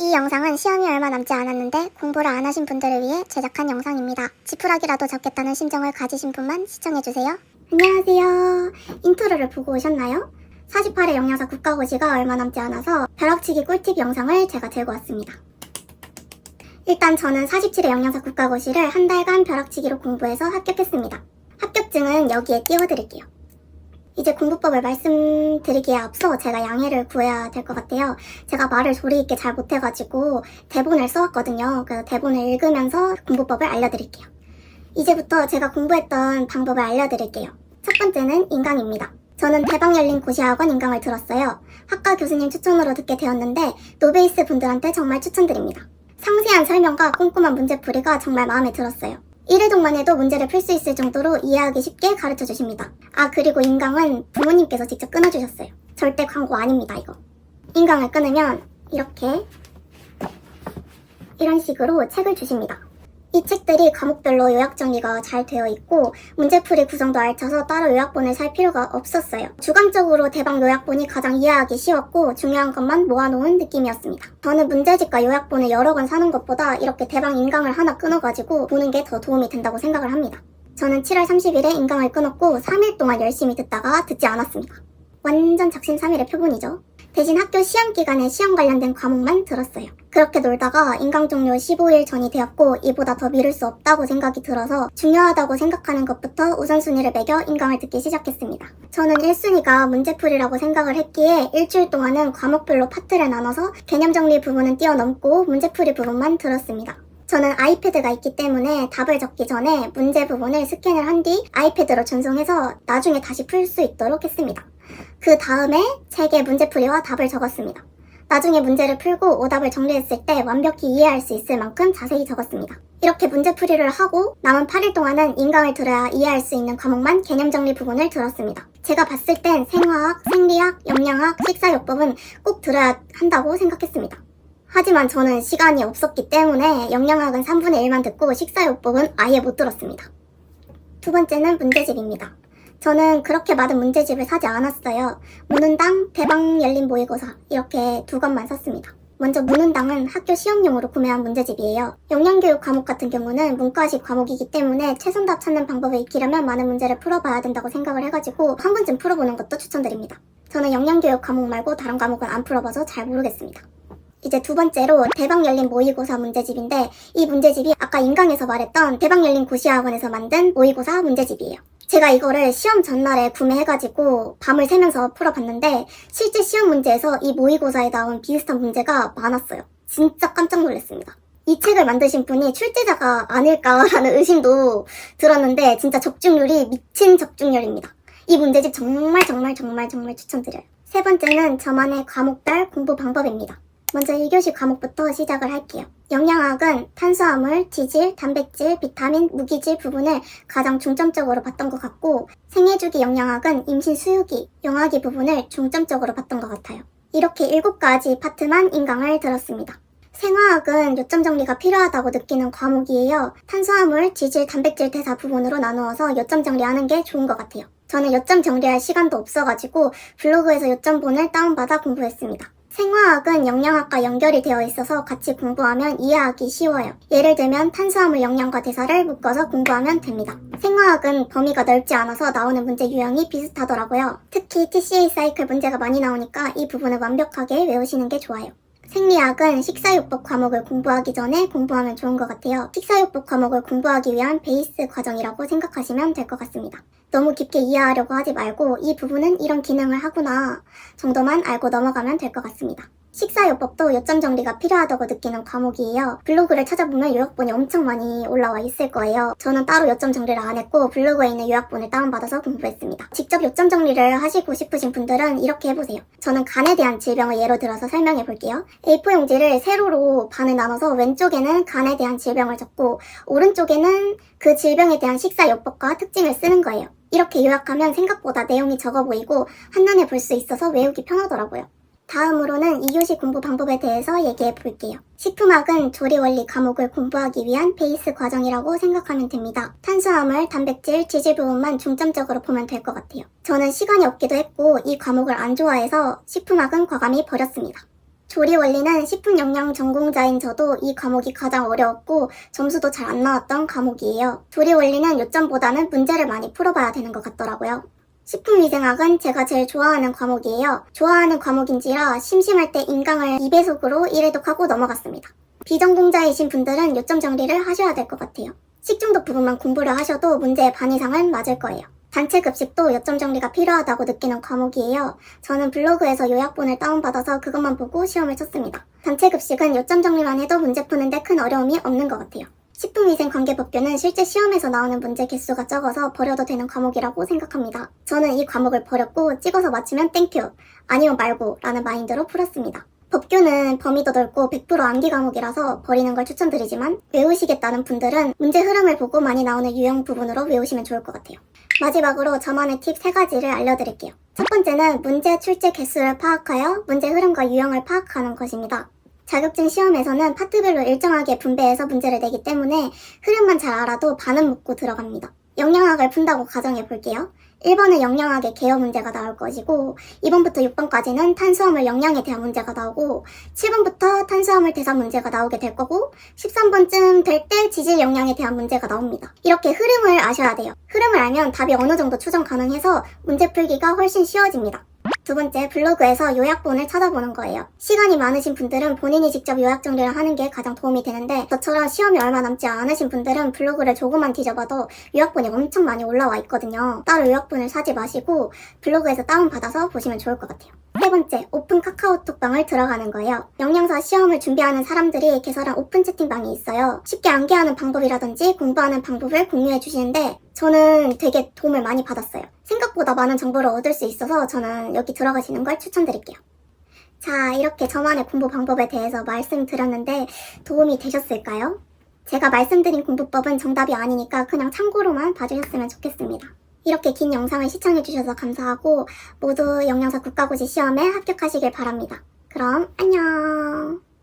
이 영상은 시험이 얼마 남지 않았는데 공부를 안 하신 분들을 위해 제작한 영상입니다. 지푸라기라도 적겠다는 심정을 가지신 분만 시청해주세요. 안녕하세요. 인트로를 보고 오셨나요? 48회 영양사 국가고시가 얼마 남지 않아서 벼락치기 꿀팁 영상을 제가 들고 왔습니다. 일단 저는 47회 영양사 국가고시를 한 달간 벼락치기로 공부해서 합격했습니다. 합격증은 여기에 띄워드릴게요. 이제 공부법을 말씀드리기에 앞서 제가 양해를 구해야 될 것 같아요. 제가 말을 조리 있게 잘 못해가지고 대본을 써왔거든요. 그 대본을 읽으면서 공부법을 알려드릴게요. 이제부터 제가 공부했던 방법을 알려드릴게요. 첫 번째는 인강입니다. 저는 대박 열린 고시학원 인강을 들었어요. 학과 교수님 추천으로 듣게 되었는데 노베이스 분들한테 정말 추천드립니다. 상세한 설명과 꼼꼼한 문제풀이가 정말 마음에 들었어요. 1회독만 해도 문제를 풀 수 있을 정도로 이해하기 쉽게 가르쳐 주십니다. 아, 그리고 인강은 부모님께서 직접 끊어주셨어요. 절대 광고 아닙니다, 이거. 인강을 끊으면 이렇게 이런 식으로 책을 주십니다. 이 책들이 과목별로 요약 정리가 잘 되어 있고 문제풀이 구성도 알차서 따로 요약본을 살 필요가 없었어요. 주관적으로 대박 요약본이 가장 이해하기 쉬웠고 중요한 것만 모아놓은 느낌이었습니다. 저는 문제집과 요약본을 여러 권 사는 것보다 이렇게 대박 인강을 하나 끊어가지고 보는 게 더 도움이 된다고 생각을 합니다. 저는 7월 30일에 인강을 끊었고 3일 동안 열심히 듣다가 듣지 않았습니다. 완전 작심삼일의 표본이죠. 대신 학교 시험 기간에 시험 관련된 과목만 들었어요. 그렇게 놀다가 인강 종료 15일 전이 되었고 이보다 더 미룰 수 없다고 생각이 들어서 중요하다고 생각하는 것부터 우선순위를 매겨 인강을 듣기 시작했습니다. 저는 1순위가 문제풀이라고 생각을 했기에 일주일 동안은 과목별로 파트를 나눠서 개념 정리 부분은 뛰어넘고 문제풀이 부분만 들었습니다. 저는 아이패드가 있기 때문에 답을 적기 전에 문제 부분을 스캔을 한 뒤 아이패드로 전송해서 나중에 다시 풀 수 있도록 했습니다. 그 다음에 책에 문제풀이와 답을 적었습니다. 나중에 문제를 풀고 오답을 정리했을 때 완벽히 이해할 수 있을 만큼 자세히 적었습니다. 이렇게 문제풀이를 하고 남은 8일 동안은 인강을 들어야 이해할 수 있는 과목만 개념 정리 부분을 들었습니다. 제가 봤을 땐 생화학, 생리학, 영양학, 식사요법은 꼭 들어야 한다고 생각했습니다. 하지만 저는 시간이 없었기 때문에 영양학은 3분의 1만 듣고 식사요법은 아예 못 들었습니다. 두 번째는 문제집입니다. 저는 그렇게 많은 문제집을 사지 않았어요. 문은당, 대박 열린 모의고사 이렇게 두 권만 샀습니다. 먼저 문은당은 학교 시험용으로 구매한 문제집이에요. 영양교육 과목 같은 경우는 문과식 과목이기 때문에 최선답 찾는 방법을 익히려면 많은 문제를 풀어봐야 된다고 생각을 해가지고 한 번쯤 풀어보는 것도 추천드립니다. 저는 영양교육 과목 말고 다른 과목은 안 풀어봐서 잘 모르겠습니다. 이제 두 번째로 대박 열린 모의고사 문제집인데 이 문제집이 아까 인강에서 말했던 대박 열린 고시학원에서 만든 모의고사 문제집이에요. 제가 이거를 시험 전날에 구매해가지고 밤을 새면서 풀어봤는데 실제 시험 문제에서 이 모의고사에 나온 비슷한 문제가 많았어요. 진짜 깜짝 놀랐습니다. 이 책을 만드신 분이 출제자가 아닐까라는 의심도 들었는데 진짜 적중률이 미친 적중률입니다. 이 문제집 정말 정말 정말 정말 추천드려요. 세 번째는 저만의 과목별 공부 방법입니다. 먼저 1교시 과목부터 시작을 할게요. 영양학은 탄수화물, 지질, 단백질, 비타민, 무기질 부분을 가장 중점적으로 봤던 것 같고 생애주기 영양학은 임신 수유기, 영아기 부분을 중점적으로 봤던 것 같아요. 이렇게 7가지 파트만 인강을 들었습니다. 생화학은 요점 정리가 필요하다고 느끼는 과목이에요. 탄수화물, 지질, 단백질 대사 부분으로 나누어서 요점 정리하는 게 좋은 것 같아요. 저는 요점 정리할 시간도 없어가지고 블로그에서 요점본을 다운받아 공부했습니다. 생화학은 영양학과 연결이 되어 있어서 같이 공부하면 이해하기 쉬워요. 예를 들면 탄수화물 영양과 대사를 묶어서 공부하면 됩니다. 생화학은 범위가 넓지 않아서 나오는 문제 유형이 비슷하더라고요. 특히 TCA 사이클 문제가 많이 나오니까 이 부분을 완벽하게 외우시는 게 좋아요. 생리학은 식사요법 과목을 공부하기 전에 공부하면 좋은 것 같아요. 식사요법 과목을 공부하기 위한 베이스 과정이라고 생각하시면 될 것 같습니다. 너무 깊게 이해하려고 하지 말고 이 부분은 이런 기능을 하구나 정도만 알고 넘어가면 될 것 같습니다. 식사요법도 요점 정리가 필요하다고 느끼는 과목이에요. 블로그를 찾아보면 요약본이 엄청 많이 올라와 있을 거예요. 저는 따로 요점 정리를 안 했고 블로그에 있는 요약본을 다운받아서 공부했습니다. 직접 요점 정리를 하시고 싶으신 분들은 이렇게 해보세요. 저는 간에 대한 질병을 예로 들어서 설명해 볼게요. A4 용지를 세로로 반을 나눠서 왼쪽에는 간에 대한 질병을 적고 오른쪽에는 그 질병에 대한 식사요법과 특징을 쓰는 거예요. 이렇게 요약하면 생각보다 내용이 적어 보이고 한눈에 볼 수 있어서 외우기 편하더라고요. 다음으로는 2교시 공부 방법에 대해서 얘기해 볼게요. 식품학은 조리 원리 과목을 공부하기 위한 베이스 과정이라고 생각하면 됩니다. 탄수화물, 단백질, 지질 부분만 중점적으로 보면 될 것 같아요. 저는 시간이 없기도 했고 이 과목을 안 좋아해서 식품학은 과감히 버렸습니다. 조리 원리는 식품 영양 전공자인 저도 이 과목이 가장 어려웠고 점수도 잘 안 나왔던 과목이에요. 조리 원리는 요점보다는 문제를 많이 풀어봐야 되는 것 같더라고요. 식품위생학은 제가 제일 좋아하는 과목이에요. 좋아하는 과목인지라 심심할 때 인강을 2배속으로 1회독하고 넘어갔습니다. 비전공자이신 분들은 요점 정리를 하셔야 될 것 같아요. 식중독 부분만 공부를 하셔도 문제의 반 이상은 맞을 거예요. 단체 급식도 요점 정리가 필요하다고 느끼는 과목이에요. 저는 블로그에서 요약본을 다운받아서 그것만 보고 시험을 쳤습니다. 단체 급식은 요점 정리만 해도 문제 푸는데 큰 어려움이 없는 것 같아요. 식품위생관계법규는 실제 시험에서 나오는 문제 개수가 적어서 버려도 되는 과목이라고 생각합니다. 저는 이 과목을 버렸고 찍어서 맞추면 땡큐, 아니면 말고 라는 마인드로 풀었습니다. 법규는 범위도 넓고 100% 암기 과목이라서 버리는 걸 추천드리지만 외우시겠다는 분들은 문제 흐름을 보고 많이 나오는 유형 부분으로 외우시면 좋을 것 같아요. 마지막으로 저만의 팁 3가지를 알려드릴게요. 첫 번째는 문제 출제 개수를 파악하여 문제 흐름과 유형을 파악하는 것입니다. 자격증 시험에서는 파트별로 일정하게 분배해서 문제를 내기 때문에 흐름만 잘 알아도 반은 묻고 들어갑니다. 영양학을 푼다고 가정해 볼게요. 1번은 영양학의 개요 문제가 나올 것이고 2번부터 6번까지는 탄수화물 영양에 대한 문제가 나오고 7번부터 탄수화물 대사 문제가 나오게 될 거고 13번쯤 될 때 지질 영양에 대한 문제가 나옵니다. 이렇게 흐름을 아셔야 돼요. 흐름을 알면 답이 어느 정도 추정 가능해서 문제 풀기가 훨씬 쉬워집니다. 두 번째, 블로그에서 요약본을 찾아보는 거예요. 시간이 많으신 분들은 본인이 직접 요약 정리를 하는 게 가장 도움이 되는데 저처럼 시험이 얼마 남지 않으신 분들은 블로그를 조금만 뒤져봐도 요약본이 엄청 많이 올라와 있거든요. 따로 요약본을 사지 마시고 블로그에서 다운받아서 보시면 좋을 것 같아요. 세 번째, 오픈 카카오톡방을 들어가는 거예요. 영양사 시험을 준비하는 사람들이 개설한 오픈 채팅방이 있어요. 쉽게 암기하는 방법이라든지 공부하는 방법을 공유해 주시는데 저는 되게 도움을 많이 받았어요. 생각보다 많은 정보를 얻을 수 있어서 저는 여기 들어가시는 걸 추천드릴게요. 자, 이렇게 저만의 공부 방법에 대해서 말씀드렸는데 도움이 되셨을까요? 제가 말씀드린 공부법은 정답이 아니니까 그냥 참고로만 봐주셨으면 좋겠습니다. 이렇게 긴 영상을 시청해주셔서 감사하고 모두 영양사 국가고시 시험에 합격하시길 바랍니다. 그럼 안녕!